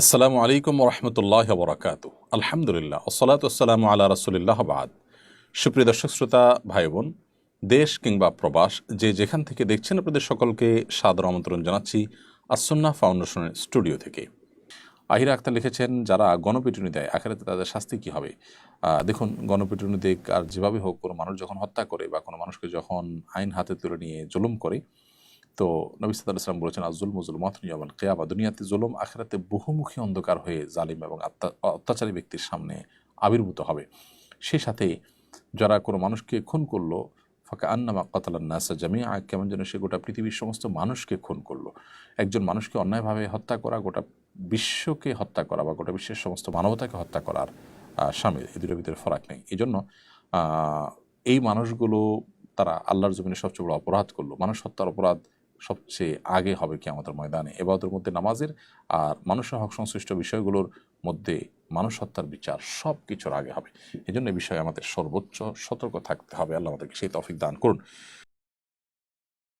আসসালামু আলাইকুম রহমতুল্লাহ বরাকাত আলহামদুলিল্লাহ ওসলাত আসসালামু আল্লাহ রসুলিল্লাহ বাদ। সুপ্রিয় দর্শক, শ্রোতা ভাই বোন দেশ কিংবা প্রবাস, যে যেখান থেকে দেখছেন আপনাদের সকলকে সাদর আমন্ত্রণ জানাচ্ছি আসন্না ফাউন্ডেশনের স্টুডিও থেকে। আহিরা আক্তার লিখেছেন, যারা গণপিটুনি দেয়, আখেরাতে তাদের শাস্তি কী হবে? দেখুন, গণপিটুনি দিক আর যেভাবে হোক, কোনো মানুষ যখন হত্যা করে বা কোনো মানুষকে যখন আইন হাতে তুলে নিয়ে জুলুম করে তো নবী সাল্লাম বলেছেন আজুল মজুল মতনিয়ামান কেয়াবা দুনিয়াতে জুলুম, আখেরাতে বহুমুখী অন্ধকার হয়ে জালিম এবং অত্যাচারী ব্যক্তির সামনে আবির্ভূত হবে। সেই সাথে যারা কোনো মানুষকে খুন করল ফাঁকা আন্নামা কাতালান নাসা জামিয়া কেমন যেন সে গোটা পৃথিবীর সমস্ত মানুষকে খুন করল। একজন মানুষকে অন্যায়ভাবে হত্যা করা, গোটা বিশ্বকে হত্যা করা বা গোটা বিশ্বের সমস্ত মানবতাকে হত্যা করার সামিল। এই দুটোর ভিতরে ফরাক নেই। এই জন্য এই মানুষগুলো তারা আল্লাহর জমিনে সবচেয়ে বড় অপরাধ করল। মানুষ হত্যার অপরাধ সবচেয়ে আগে হবে কি আমাদের ময়দানে। এবাদতের মধ্যে নামাজের আর মানুষের হক সংশ্লিষ্ট বিষয়গুলোর মধ্যে মানুষ হত্যার বিচার সব কিছুর আগে হবে। এই জন্য এই বিষয়ে আমাদের সর্বোচ্চ সতর্ক থাকতে হবে। আল্লাহ আমাদেরকে সেই তফিক দান করুন।